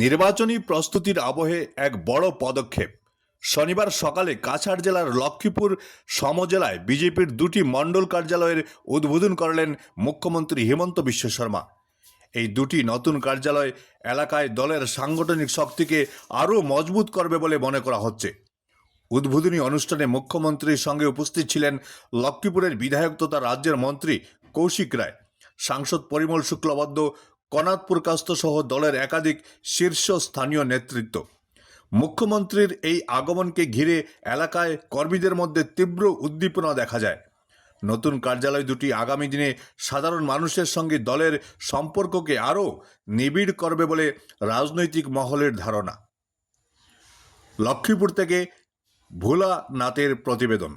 নির্বাচনী প্রস্তুতির আবহে এক বড় পদক্ষেপ। শনিবার সকালে কাছাড় জেলার লক্ষ্মীপুর সমজেলায় বিজেপির দুটি মণ্ডল কার্যালয়ের উদ্বোধন করলেন মুখ্যমন্ত্রী হেমন্ত বিশ্ব শর্মা। এই দুটি নতুন কার্যালয় এলাকায় দলের সাংগঠনিক শক্তিকে আরও মজবুত করবে বলে মনে করা হচ্ছে। উদ্বোধনী অনুষ্ঠানে মুখ্যমন্ত্রীর সঙ্গে উপস্থিত ছিলেন লক্ষ্মীপুরের বিধায়ক তথা রাজ্যের মন্ত্রী কৌশিক রায়, সাংসদ পরিমল শুক্লবদ্ধ কনাথপুর সহ দলের একাধিক শীর্ষ স্থানীয় নেতৃত্ব। মুখ্যমন্ত্রীর এই আগমনকে ঘিরে এলাকায় কর্মীদের মধ্যে তীব্র উদ্দীপনা দেখা যায়। নতুন কার্যালয় দুটি আগামী দিনে সাধারণ মানুষের সঙ্গে দলের সম্পর্ককে আরও নিবিড় করবে বলে রাজনৈতিক মহলের ধারণা। লক্ষ্মীপুর থেকে ভোলা নাথের প্রতিবেদন।